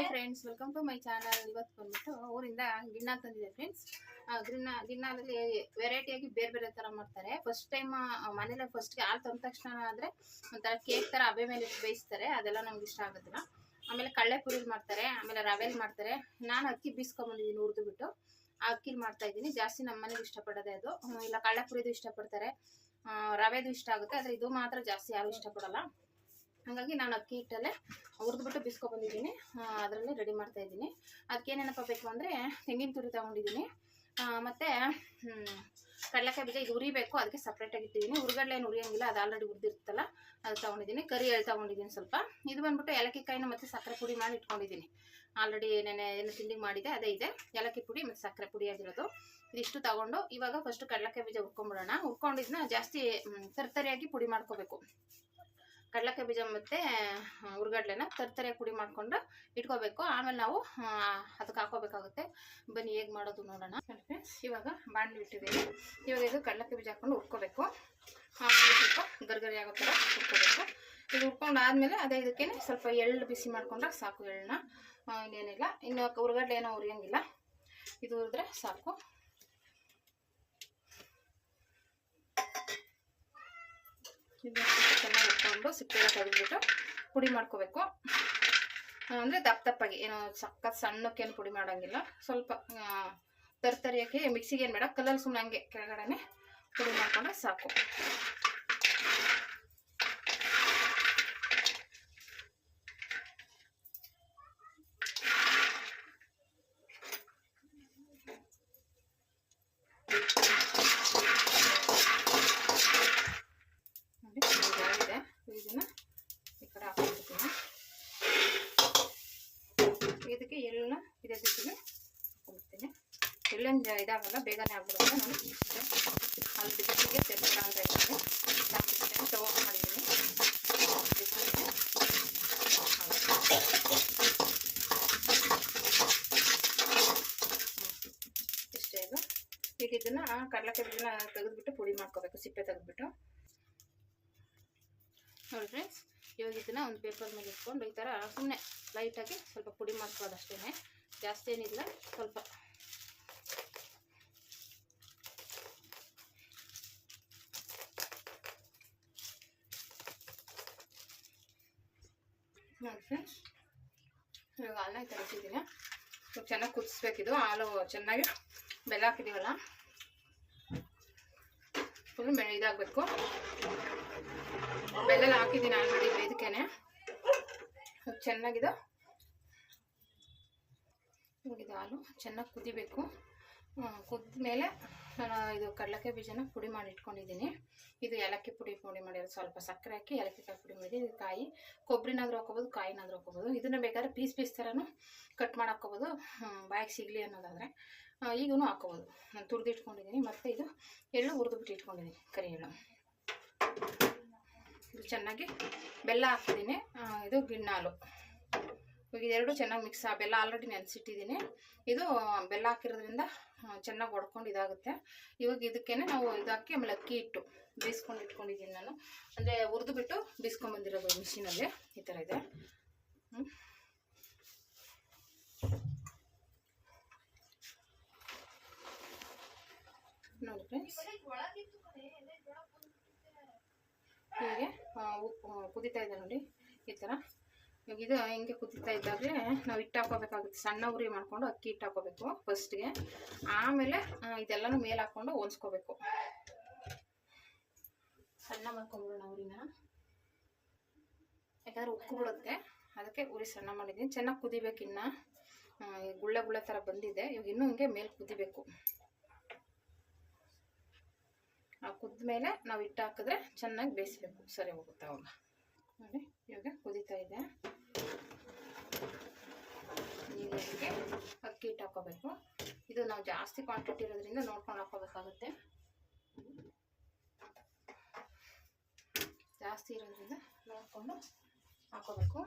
Hi friends welcome to my channel ಇವತ್ತು ಬಂದ್ಬಿಟ್ಟು ಊರಿಂದ ಗಿಣ್ಣ ತಂದಿದೆ ಫ್ರೆಂಡ್ಸ್ ಗಿಣ್ಣ, ಗಿಣ್ಣದಲ್ಲಿ ವೆರೈಟಿಯಾಗಿ ಬೇರೆ ಬೇರೆ ಥರ ಮಾಡ್ತಾರೆ. ಫಸ್ಟ್ ಟೈಮ್ ಮನೇಲಿ ಫಸ್ಟ್ಗೆ ಹಾಲು ತಂದ ತಕ್ಷಣ ಆದರೆ ಒಂಥರ ಕೇಕ್ ಥರ ಅಬೆ ಮೇಲೆ ಬೇಯಿಸ್ತಾರೆ. ಅದೆಲ್ಲ ನಮ್ಗೆ ಇಷ್ಟ ಆಗೋದಿಲ್ಲ. ಆಮೇಲೆ ಕಳ್ಳೆ ಪುರಿಲ್ ಮಾಡ್ತಾರೆ, ಆಮೇಲೆ ರವೆಲ್ ಮಾಡ್ತಾರೆ. ನಾನು ಅಕ್ಕಿ ಬೀಸ್ಕೊಂಬಂದಿದ್ದೀನಿ ಹುರಿದು ಬಿಟ್ಟು. ಆ ಅಕ್ಕಿಲಿ ಮಾಡ್ತಾ ಇದ್ದೀನಿ. ಜಾಸ್ತಿ ನಮ್ಮ ಮನೆಗೆ ಇಷ್ಟಪಡೋದೇ ಅದು. ಇಲ್ಲ ಕಳ್ಳೆ ಪುರಿದು ಇಷ್ಟಪಡ್ತಾರೆ. ರವೆದು ಇಷ್ಟ ಆಗುತ್ತೆ. ಆದರೆ ಇದು ಮಾತ್ರ ಜಾಸ್ತಿ ಯಾರು ಇಷ್ಟಪಡಲ್ಲ. ಹಾಗಾಗಿ ನಾನು ಅಕ್ಕಿ ಹಿಟ್ಟಲ್ಲೇ ಹುರಿದ್ಬಿಟ್ಟು ಬಿಸ್ಕೊ ಬಂದಿದ್ದೀನಿ ಅದರಲ್ಲೇ ರೆಡಿ ಮಾಡ್ತಾ ಇದ್ದೀನಿ. ಅದಕ್ಕೆ ಏನೇನಪ್ಪ ಬೇಕು ಅಂದರೆ ತೆಂಗಿನ ತುರಿ ತಗೊಂಡಿದ್ದೀನಿ. ಮತ್ತು ಕಡಲೆಕಾಯಿ ಬೀಜ ಇದು ಉರಿಬೇಕು ಅದಕ್ಕೆ ಸಪ್ರೇಟಾಗಿ ಇಟ್ಟಿದ್ದೀನಿ. ಹುರ್ಗಡ್ಲೆ ಏನು ಉರಿಯೋಂಗಿಲ್ಲ ಅದು ಆಲ್ರೆಡಿ ಉರಿದಿರುತ್ತಲ್ಲ ಅದು ತೊಗೊಂಡಿದ್ದೀನಿ. ಕರಿ ಎಳ್ಳು ತೊಗೊಂಡಿದ್ದೀನಿ ಸ್ವಲ್ಪ. ಇದು ಬಂದ್ಬಿಟ್ಟು ಏಲಕ್ಕಿ ಕಾಯಿನ ಮತ್ತು ಸಕ್ಕರೆ ಪುಡಿ ಮಾಡಿ ಇಟ್ಕೊಂಡಿದ್ದೀನಿ. ಆಲ್ರೆಡಿ ಏನೇನೆ ಏನು ತಿಂಡಿ ಮಾಡಿದೆ ಅದೇ ಇದೆ. ಏಲಕ್ಕಿ ಪುಡಿ ಮತ್ತು ಸಕ್ಕರೆ ಪುಡಿ ಆಗಿರೋದು. ಇದಿಷ್ಟು ತಗೊಂಡು ಇವಾಗ ಫಸ್ಟ್ ಕಡಲೆಕಾಯಿ ಬೀಜ ಹುರ್ಕೊಂಬಿಡೋಣ. ಹುರ್ಕೊಂಡಿದ್ನ ಜಾಸ್ತಿ ತರ್ತರಿಯಾಗಿ ಪುಡಿ ಮಾಡ್ಕೋಬೇಕು. ಕಡಲೆಕಾಯಿ ಬೀಜ ಮತ್ತು ಹುರ್ಗಡ್ಲೆನ ತರ್ತರಿಯಾಗಿ ಪುಡಿ ಮಾಡಿಕೊಂಡು ಇಟ್ಕೋಬೇಕು. ಆಮೇಲೆ ನಾವು ಅದಕ್ಕೆ ಹಾಕೋಬೇಕಾಗುತ್ತೆ. ಬನ್ನಿ ಹೇಗೆ ಮಾಡೋದು ನೋಡೋಣ. ಇವಾಗ ಬಾಣಲಿ ಇಟ್ಟಿದ್ದೀವಿ. ಇವಾಗ ಇದು ಕಡಲಕ್ಕೆ ಬೀಜ ಹಾಕೊಂಡು ಉರ್ಕೋಬೇಕು ಆಮೇಲೆ ಸ್ವಲ್ಪ ಗರ್ಗರಿ ಆಗೋ ಥರ ಉರ್ಕೋಬೇಕು ಇದು ಹುರ್ಕೊಂಡು ಆದಮೇಲೆ ಅದೇ ಇದಕ್ಕೆ ಸ್ವಲ್ಪ ಎಳ್ಳು ಬಿಸಿ ಮಾಡಿಕೊಂಡ್ರೆ ಸಾಕು ಎಳ್ಳನ್ನ ಇನ್ನೇನಿಲ್ಲ. ಇನ್ನು ಹುರ್ಗಡ್ಲೆ ಏನೋ ಉರಿಯೋಂಗಿಲ್ಲ. ಇದು ಉರಿದ್ರೆ ಸಾಕು. ಇದು ಚೆನ್ನಾಗಿ ಇಟ್ಕೊಂಡು ಸಿಪ್ಪೆ ತೆಗೆದ್ಬಿಟ್ಟು ಪುಡಿ ಮಾಡ್ಕೋಬೇಕು. ಅಂದರೆ ದಪ್ಪ ದಪ್ಪಾಗಿ, ಏನು ಸಖತ್ ಸಣ್ಣಕ್ಕೇನು ಪುಡಿ ಮಾಡೋಂಗಿಲ್ಲ. ಸ್ವಲ್ಪ ತರ್ತರಿಯಾಗಿ ಮಿಕ್ಸಿಗೆ ಏನು ಬೇಡ ಕಲ್ಲಲ್ಲಿ ಸುಮ್ಮನೆ ಹಂಗೆ ಪುಡಿ ಮಾಡ್ಕೊಂಡ್ರೆ ಸಾಕು ನೋಡಿ ಇದಾಗಿದೆ ಇದನ್ನ ಈ ಕಡೆ ಹಾಕ್ಬಿಡ್ತೀನಿ ಇದಕ್ಕೆ ಎಳ್ಳನ್ನ ಇದೇ ರೀತಿಗೆ ಹಾಕ್ಬಿಡ್ತೀನಿ ಎಳ್ಳಿನ ಜ- ಇದಾಗಲ್ಲ ಬೇಗನೆ ಆಗ್ಬಿಡುತ್ತೆ. ನಾನು ಅಲ್ಲಿ ಬಿಸಿಗೆ ತೆರೆದ ಅಂತ ಇದ್ದೀನಿ. ಸ್ಟವ್ ಆಫ್ ಮಾಡಿದ್ದೀನಿ. ಬಿಸಿಲಿಗೆ ಇಷ್ಟೇ ಇದು. ಈಗ ಕಡಲೆಕಾಯಿ ತೆಗೆದ್ಬಿಟ್ಟು ಪುಡಿ ಮಾಡ್ಕೋಬೇಕು, ಸಿಪ್ಪೆ ತೆಗೆದ್ಬಿಟ್ಟು. ನೋಡಿ ಫ್ರೆಂಡ್ಸ್ ಇವಾಗ ಇದನ್ನ ಒಂದು ಪೇಪರ್ ಮೇಲೆ ಇಟ್ಕೊಂಡು ಈ ಥರ ಸುಮ್ಮನೆ ಲೈಟಾಗಿ ಸ್ವಲ್ಪ ಪುಡಿ ಮಾಡ್ಕೊಳ್ಳೋದು ಅಷ್ಟೇ ಜಾಸ್ತಿ ಏನಿಲ್ಲ, ಸ್ವಲ್ಪ ನೋಡಿ ಫ್ರೆಂಡ್ಸ್ ಇವಾಗ ಹಾಲನ್ನ ಇಟ್ಟಿದ್ದೀನಿ ಸ್ವಲ್ಪ ಚೆನ್ನಾಗಿ ಕುದಿಸ್ಬೇಕಿದು. ಹಾಲು ಚೆನ್ನಾಗಿ ಬೆಲ್ಲ ಹಾಕಿದ್ದೀವಲ್ಲ ಫುಲ್ ಮೆ ಇದಾಗಬೇಕು. ಬೆಲ್ಲ ಹಾಕಿದ್ದೀನಿ ಆಲ್ರೆಡಿ ಬೇದಕೇನೆ ಚೆನ್ನಾಗಿದೆ. ಇದು ಹಾಲು ಚೆನ್ನಾಗಿ ಕುದಿಬೇಕು. ಕುದ್ದ ಮೇಲೆ ನಾನು ಇದು ಕಡಲೆಕಾಯಿ ಬೀಜನ ಪುಡಿ ಮಾಡಿ ಇಟ್ಕೊಂಡಿದ್ದೀನಿ. ಇದು ಏಲಕ್ಕಿ ಪುಡಿ ಪುಡಿ ಮಾಡಿರೋದು ಸ್ವಲ್ಪ ಸಕ್ಕರೆ ಹಾಕಿ ಏಲಕ್ಕಿ ಕಾಯಿ ಪುಡಿ ಮಾಡಿದ್ದೀನಿ ಇದು ಕಾಯಿ, ಕೊಬ್ಬರಿನಾದ್ರೂ ಹಾಕೋಬೋದು, ಕಾಯಿನಾದ್ರೂ ಹಾಕೋಬೋದು. ಇದನ್ನು ಬೇಕಾದ್ರೆ ಪೀಸ್ ಪೀಸ್ ಥರನೂ ಕಟ್ ಮಾಡಿ ಹಾಕೋಬೋದು ಬಾಯಿಗೆ ಸಿಗಲಿ ಅನ್ನೋದಾದರೆ ಈಗೂ ಹಾಕೋಬೋದು ನಾನು ತುರಿದು ಇಟ್ಕೊಂಡಿದ್ದೀನಿ. ಮತ್ತು ಇದು ಎಳ್ಳು ಹುರಿದುಬಿಟ್ಟು ಇಟ್ಕೊಂಡಿದ್ದೀನಿ, ಕರಿ ಎಳ್ಳು. ಇದು ಚೆನ್ನಾಗಿ ಬೆಲ್ಲ ಹಾಕಿದ್ದೀನಿ ಇದು ಗಿಣ್ಣಾಲು. ಇವಾಗ ಇದೆರಡು ಚೆನ್ನಾಗಿ ಮಿಕ್ಸ್ ಆ ಬೆಲ್ಲ ಆಲ್ರೆಡಿ ನೆನೆಸಿಟ್ಟಿದ್ದೀನಿ. ಇದು ಬೆಲ್ಲ ಹಾಕಿರೋದ್ರಿಂದ ಚೆನ್ನಾಗಿ ಒಡ್ಕೊಂಡು ಇದಾಗುತ್ತೆ. ಇವಾಗ ಇದಕ್ಕೇನೆ ನಾವು ಇದಾಕಿ ಆಮೇಲೆ ಅಕ್ಕಿ ಇಟ್ಟು ಬೇಯಿಸ್ಕೊಂಡು ಇಟ್ಕೊಂಡಿದ್ದೀನಿ ನಾನು. ಅಂದರೆ ಹುರಿದು ಬಿಟ್ಟು ಬೀಸ್ಕೊಂಬಂದಿರೋದು ಮಿಷಿನಲ್ಲಿ ಈ ಥರ ಇದೆ. ನೋಡಿ ಫ್ರೆಂಡ್ಸ್ ಹೀಗೆ ಕುದೀತಾ ಇದೆ ನೋಡಿ. ಈ ಥರ ಇವಾಗ ಇದು ಹಿಂಗೆ ಕುದಿತಾ ಇದ್ದಾಗಲೇ ನಾವು ಹಿಟ್ಟು ಹಾಕೋಬೇಕಾಗುತ್ತೆ. ಸಣ್ಣ ಉರಿ ಮಾಡಿಕೊಂಡು ಅಕ್ಕಿ ಹಿಟ್ಟು ಹಾಕೋಬೇಕು ಫಸ್ಟ್ಗೆ ಆಮೇಲೆ ಇದೆಲ್ಲನು ಮೇಲೆ ಹಾಕ್ಕೊಂಡು ಹೊಂದ್ಸ್ಕೋಬೇಕು ಸಣ್ಣ ಮಾಡ್ಕೊಂಬಿಡೋಣ ಉರಿನ. ಯಾಕಂದ್ರೆ ಉಕ್ಕು ಬಿಡುತ್ತೆ ಅದಕ್ಕೆ ಉರಿ ಸಣ್ಣ ಮಾಡಿದ್ದೀನಿ. ಚೆನ್ನಾಗಿ ಕುದಿಬೇಕು ಇನ್ನು. ಗುಳ್ಳೆ ಗುಳ್ಳೆ ಥರ ಬಂದಿದೆ. ಇವಾಗ ಇನ್ನೂ ಹಿಂಗೆ ಮೇಲೆ ಕುದಿಬೇಕು. ಆ ಕುದ್ದ ಮೇಲೆ ನಾವು ಹಿಟ್ಟು ಹಾಕಿದ್ರೆ ಚೆನ್ನಾಗಿ ಬೇಯಿಸ್ಬೇಕು. ಸರಿ ಹೋಗುತ್ತೆ ಅವಾಗ. ನೋಡಿ, ಇವಾಗ ಕುದೀತಾ ನೀರಿಗೆ ಅಕ್ಕಿ ಹಿಟ್ಟು ಹಾಕೋಬೇಕು ಇದು ನಾವು ಜಾಸ್ತಿ ಕ್ವಾಂಟಿಟಿ ಇರೋದ್ರಿಂದ ನೋಡ್ಕೊಂಡು ಹಾಕೋಬೇಕಾಗುತ್ತೆ ಜಾಸ್ತಿ ಇರೋದ್ರಿಂದ ನೋಡಿಕೊಂಡು ಹಾಕ್ಬೇಕು.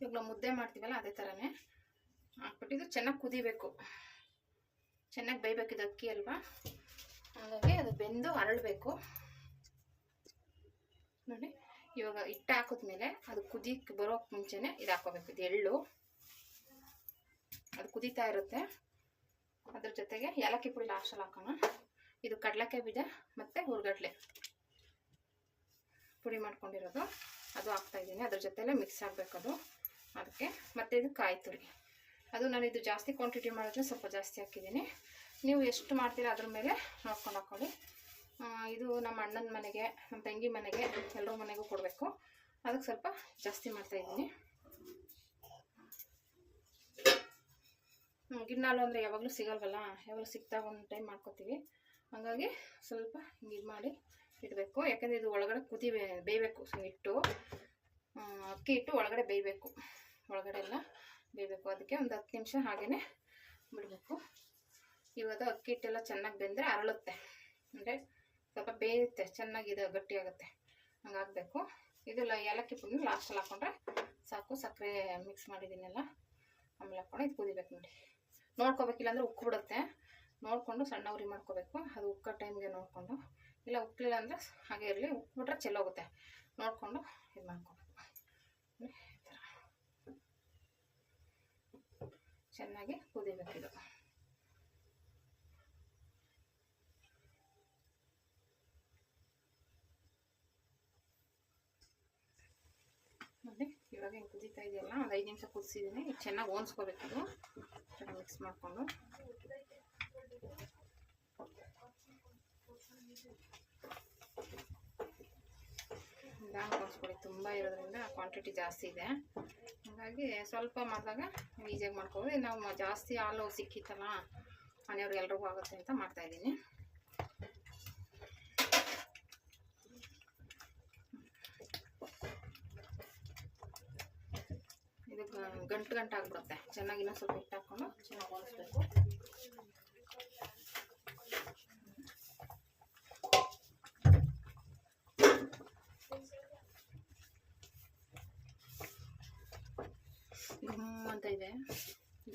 ಇವಾಗ ನಾವು ಮುದ್ದೆ ಮಾಡ್ತೀವಲ್ಲ, ಅದೇ ಥರನೇ ಹಾಕ್ಬಿಟ್ಟು ಇದು ಚೆನ್ನಾಗಿ ಕುದಿಬೇಕು. ಚೆನ್ನಾಗಿ ಬೇಯಬೇಕಿದು ಅಕ್ಕಿ ಅಲ್ವಾ? ಹಾಗಾಗಿ ಅದು ಬೆಂದು ಅರಳಬೇಕು. ನೋಡಿ, ಇವಾಗ ಹಿಟ್ಟು ಹಾಕಿದ್ಮೇಲೆ ಅದು ಕುದಿಕ್ ಬರೋಕ್ಕೆ ಮುಂಚೆನೆ ಇದು ಹಾಕೋಬೇಕು ಇದು ಎಳ್ಳು. ಅದು ಕುದೀತಾ ಇರುತ್ತೆ. ಅದ್ರ ಜೊತೆಗೆ ಏಲಕ್ಕಿ ಪುಡಿ ಲಾಸ್ಟಲ್ಲಿ ಹಾಕೋಣ. ಇದು ಕಡಲೆಕಾಯಿ ಬೀಜ ಮತ್ತು ಹುರ್ಗಡ್ಲೆ. ಪುಡಿ ಮಾಡ್ಕೊಂಡಿರೋದು. ಅದು ಹಾಕ್ತಾ ಇದ್ದೀನಿ. ಅದ್ರ ಜೊತೆಲೆ ಮಿಕ್ಸ್ ಆಗಬೇಕದು. ಅದಕ್ಕೆ ಮತ್ತು ಇದು ಕಾಯಿ ತುರಿ. ಅದು ನಾನು ಇದು ಜಾಸ್ತಿ ಕ್ವಾಂಟಿಟಿ ಮಾಡಿದ್ರೆ ಸ್ವಲ್ಪ ಜಾಸ್ತಿ ಹಾಕಿದ್ದೀನಿ. ನೀವು ಎಷ್ಟು ಮಾಡ್ತೀರಾ ಅದ್ರ ಮೇಲೆ ನೋಡ್ಕೊಂಡು ಹಾಕೊಳ್ಳಿ. ಇದು ನಮ್ಮ ಅಣ್ಣನ ಮನೆಗೆ ನಮ್ಮ ತಂಗಿ ಮನೆಗೆ ಎಲ್ಲರ ಮನೆಗೂ ಕೊಡಬೇಕು. ಅದಕ್ಕೆ ಸ್ವಲ್ಪ ಜಾಸ್ತಿ ಮಾಡ್ತಾ ಇದ್ದೀನಿ. ಹ್ಮ್, ಗಿಣ್ಣಾಲು ಅಂದರೆ ಯಾವಾಗಲೂ ಸಿಗಲ್ವಲ್ಲ? ಯಾವಾಗಲೂ ಸಿಕ್ತಾಗ ಒಂದು ಟೈಮ್ ಮಾಡ್ಕೊತೀವಿ. ಹಾಗಾಗಿ ಸ್ವಲ್ಪ ಇದು ಮಾಡಿ ಇಡಬೇಕು. ಯಾಕಂದರೆ ಇದು ಒಳಗಡೆ ಕುದಿ ಬೇಯಬೇಕು ಸೊ ಹಿಟ್ಟು ಅಕ್ಕಿ ಹಿಟ್ಟು ಒಳಗಡೆ ಬೇಯಬೇಕು. ಒಳಗಡೆ ಎಲ್ಲ. ಬೇಯಬೇಕು ಅದಕ್ಕೆ ಒಂದು ಹತ್ತು ನಿಮಿಷ ಹಾಗೇ ಬಿಡಬೇಕು. ಇವಾಗ ಅಕ್ಕಿ ಹಿಟ್ಟೆಲ್ಲ ಚೆನ್ನಾಗಿ ಬೆಂದರೆ ಅರಳುತ್ತೆ. ಅಂದರೆ ಸ್ವಲ್ಪ ಬೇಯುತ್ತೆ, ಚೆನ್ನಾಗಿ ಇದು ಗಟ್ಟಿಯಾಗುತ್ತೆ. ಹಂಗಾಗಬೇಕು ಇದು ಏಲಕ್ಕಿ ಪುಡಿ ಲಾಸ್ಟಲ್ಲಿ ಹಾಕೊಂಡ್ರೆ ಸಾಕು. ಸಕ್ಕರೆ ಮಿಕ್ಸ್ ಮಾಡಿದ್ದೀನಲ್ಲ ಆಮೇಲೆ ಹಾಕೊಂಡು ಇದು ಕುದಿಬೇಕು ನೋಡಿ. ನೋಡ್ಕೋಬೇಕಿಲ್ಲ ಅಂದರೆ ಉಕ್ಕು ಬಿಡುತ್ತೆ. ನೋಡಿಕೊಂಡು ಸಣ್ಣ ಉರಿ ಮಾಡ್ಕೋಬೇಕು. ಅದು ಉಕ್ಕೋ ಟೈಮ್ಗೆ ನೋಡಿಕೊಂಡು. ಇಲ್ಲ ಉಕ್ಕಲಿಲ್ಲ ಅಂದರೆ ಹಾಗೆ ಇರಲಿ. ಉಕ್ಬಿಟ್ರೆ ಚೆಲ್ಲೋಗುತ್ತೆ. ನೋಡಿಕೊಂಡು ಇದು ಮಾಡ್ಕೋಬೇಕು ನೋಡಿ, ಈ ಥರ. ಚೆನ್ನಾಗಿ ಕುದಿಬೇಕಿದು ನೋಡಿ, ಇವಾಗ ಹಿಂಗೆ ಕುದೀತಾ ಇದೆಯಲ್ಲ, ಒಂದು ಐದು ನಿಮಿಷ ಕುದಿಸಿದ್ದೀನಿ ಚೆನ್ನಾಗಿ ಓನ್ಸ್ಕೋಬೇಕು ಇದು. ಚೆನ್ನಾಗಿ ಮಿಕ್ಸ್ ಮಾಡಿಕೊಂಡು. ನಿಧಾನ ಓನ್ಸ್ಕೊಳ್ಳಿ ತುಂಬ ಇರೋದ್ರಿಂದ ಕ್ವಾಂಟಿಟಿ ಜಾಸ್ತಿ ಇದೆ. ಹಾಗಾಗಿ ಸ್ವಲ್ಪ ಮಾಡಿದಾಗ ಈಸಿಯಾಗಿ ಮಾಡ್ಕೋಬೋದು ನಾವು ಜಾಸ್ತಿ ಹಾಲು ಸಿಕ್ಕಿತ್ತಲ್ಲ, ಮನೆಯವ್ರಿಗೆ ಎಲ್ರಿಗೂ ಆಗುತ್ತೆ ಅಂತ ಮಾಡ್ತಾಯಿದ್ದೀನಿ ಇದು ಗಂಟು ಗಂಟು ಆಗ್ಬಿಡುತ್ತೆ. ಚೆನ್ನಾಗಿ ಇನ್ನೂ ಸ್ವಲ್ಪ ಹಿಟ್ಟು ಹಾಕ್ಕೊಂಡು ಚೆನ್ನಾಗಿ ಓಡಿಸ್ಬೇಕು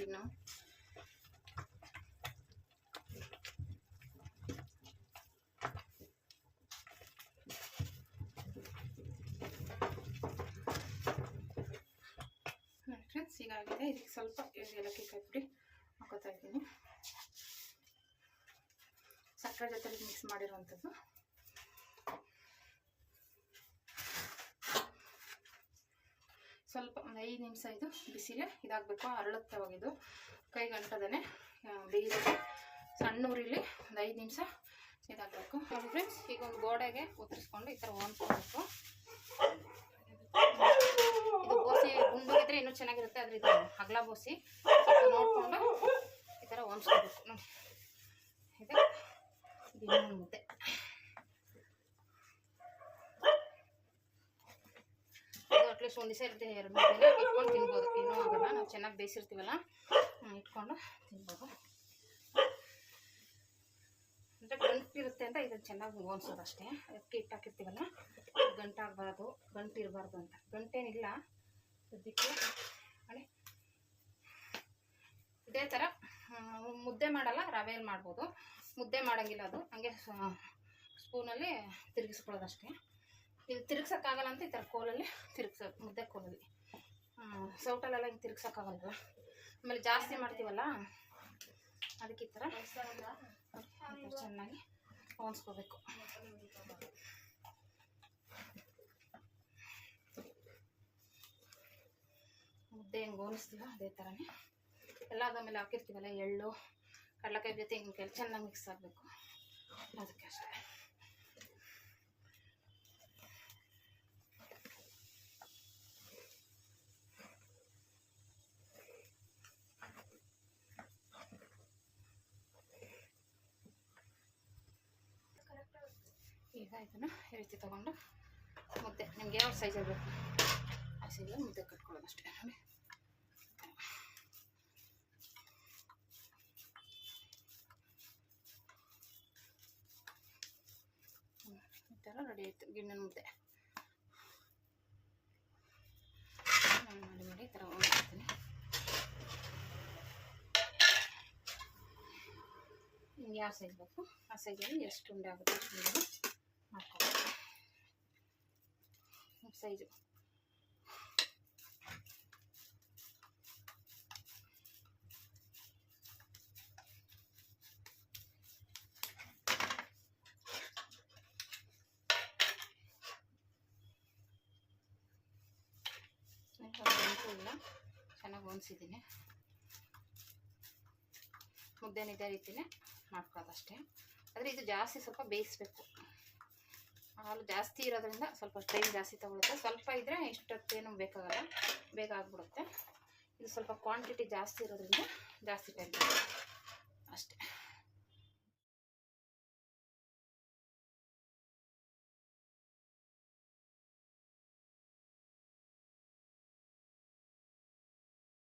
ಇನ್ನು ಫ್ರೆಂಡ್ಸ್ ಹೀಗಾಗಿದೆ. ಇದಕ್ಕೆ ಸ್ವಲ್ಪ ಏಲಕ್ಕಿ ಕಾಯಿ ಪುಡಿ ಹಾಕೋತಾ ಇದ್ದೀನಿ. ಸಕ್ಕರೆ ಜೊತೆಲಿ ಮಿಕ್ಸ್ ಮಾಡಿರುವಂಥದ್ದು. ಸ್ವಲ್ಪ ಒಂದು ಐದು ನಿಮಿಷ ಇದು ಬಿಸಿಲೇ ಇದಾಗಬೇಕು, ಅರಳುತ್ತೆ ಹೋಗಿದ್ದು ಕೈ ಗಂಟದನೆ ಬೇಯಿಸಿ ಸಣ್ಣ ಊರಿಲಿ ಒಂದು ಐದು ನಿಮಿಷ ಇದಾಗಬೇಕು. ನೋಡಿ ಫ್ರೆಂಡ್ಸ್ ಈಗ ಒಂದು ಗೋಡೆಗೆ ಉತ್ತರಿಸ್ಕೊಂಡು ಈ ಥರ ಹೊಂದ್ಕೊಬೇಕು ಬೋಸಿ ಗುಂಡೋಗಿದ್ರೆ ಇನ್ನೂ ಚೆನ್ನಾಗಿರುತ್ತೆ, ಆದರೆ ಇದು ಅಗಲ ಬೋಸಿ. ನೋಡಿಕೊಂಡು ಈ ಥರ ಹೊಂದ್ಸ್ಕೊಬೇಕು ನೋಡಿ. ಇದು ಮುದ್ದೆ ಇದು ಅಟ್ಲೀಸ್ಟ್ ಒಂದು ದಿವಸ ಇರುತ್ತೆ ಎರಡು ದಿನ ಇಟ್ಕೊಂಡು ತಿನ್ಬೋದು. ಏನೂ ಆಗಲ್ಲ. ನಾವು ಚೆನ್ನಾಗಿ ಬೇಯಿಸಿರ್ತೀವಲ್ಲ? ಇಟ್ಕೊಂಡು ತಿನ್ಬೋದು. ಅಂದರೆ ಗಂಟಿರುತ್ತೆ ಅಂತ ಇದನ್ನು ಚೆನ್ನಾಗಿ ಓನ್ಸೋದು ಅಷ್ಟೇ. ಅಕ್ಕಿ ಹಿಟ್ಟು ಹಾಕಿರ್ತೀವಲ್ಲ ಗಂಟಾಗಬಾರ್ದು ಗಂಟು ಇರಬಾರ್ದು ಅಂತ. ಗಂಟೇನಿಲ್ಲ. ಸದ್ಯಕ್ಕೆ ನೋಡಿ ಇದೇ ಥರ ಮುದ್ದೆ ಮಾಡಲ್ಲ, ರವೆಯಲ್ಲಿ ಮಾಡ್ಬೋದು. ಮುದ್ದೆ ಮಾಡೋಂಗಿಲ್ಲ ಅದು. ಹಂಗೆ ಸ್ಪೂನಲ್ಲಿ ತಿರುಗಿಸ್ಕೊಳ್ಳೋದು ಅಷ್ಟೇ. ಇದು ತಿರುಗ್ಸೋಕ್ಕಾಗಲ್ಲ ಅಂತ ಈ ಥರ ಕೋಲಲ್ಲಿ ತಿರುಗ್ಸ ಮುದ್ದೆ ಕೋಲಲ್ಲಿ ಸೌಟಲ್ಲೆಲ್ಲ ಹಿಂಗೆ ತಿರುಗ್ಸೋಕ್ಕಾಗಲ್ಲ ಆಮೇಲೆ ಜಾಸ್ತಿ ಮಾಡ್ತೀವಲ್ಲ? ಅದಕ್ಕೆ ಈ ಥರ ಚೆನ್ನಾಗಿ ಹೊಂದ್ಸ್ಕೋಬೇಕು ಮುದ್ದೆ ಹೆಂಗೆ ಹೋಲಿಸ್ತೀವೋ ಅದೇ ಥರನೇ. ಎಲ್ಲ ಅದಾದ್ಮೇಲೆ ಹಾಕಿರ್ತೀವಲ್ಲ, ಎಳ್ಳು, ಕಡಲೆಕಾಯಿ ಜೊತೆ ಹಿಂಗೆ ಚೆನ್ನಾಗಿ ಮಿಕ್ಸ್ ಆಗಬೇಕು. ಅದಕ್ಕೆ ಅಷ್ಟೇ. ಈಗ ಇದನ್ನು ಈ ರೀತಿ ತೊಗೊಂಡು ಮುದ್ದೆ ನಿಮ್ಗೆ ಯಾವ ಸೈಜ್ ಆಗಬೇಕು? ಆ ಸೈಜಲ್ಲಿ ಮುದ್ದೆ ಕಟ್ಕೊಳ್ಳೋದು ಅಷ್ಟೇ ನೋಡಿ ಈ ಥರ ರೆಡಿ ಆಯಿತು, ಗಿಣ್ಣನ ಮುದ್ದೆ. ನಾನು ಮಾಡಿ ಮಾಡಿ ಈ ಥರ ಮಾಡ್ತೀನಿ ನಿಮ್ಗೆ ಯಾವ ಸೈಜ್ ಬೇಕು? ಆ ಸೈಜಲ್ಲಿ ಎಷ್ಟು ಉಂಡೆ ಆಗುತ್ತೆ ಸೈಜು ಗಂಟು ಇಲ್ಲ ಚೆನ್ನಾಗಿ ಹೊಂದಿಸಿದ್ದೀನಿ ಮುದ್ದೆನ ಇದೇ ರೀತಿನೇ ಮಾಡ್ಕೊಳ್ಳೋದಷ್ಟೇ ಆದರೆ ಇದು ಜಾಸ್ತಿ ಸ್ವಲ್ಪ ಬೇಯಿಸ್ಬೇಕು ಹಾಲು ಜಾಸ್ತಿ ಇರೋದ್ರಿಂದ ಸ್ವಲ್ಪ ಟೈಮ್ ಜಾಸ್ತಿ ತಗೊಳುತ್ತೆ. ಸ್ವಲ್ಪ ಇದ್ದರೆ ಇಷ್ಟೊತ್ತೇನು ಬೇಕಾಗಲ್ಲ. ಬೇಗ ಆಗ್ಬಿಡುತ್ತೆ. ಇದು ಸ್ವಲ್ಪ ಕ್ವಾಂಟಿಟಿ ಜಾಸ್ತಿ ಇರೋದ್ರಿಂದ ಜಾಸ್ತಿ ಟೈಮ್ ಅಷ್ಟೇ.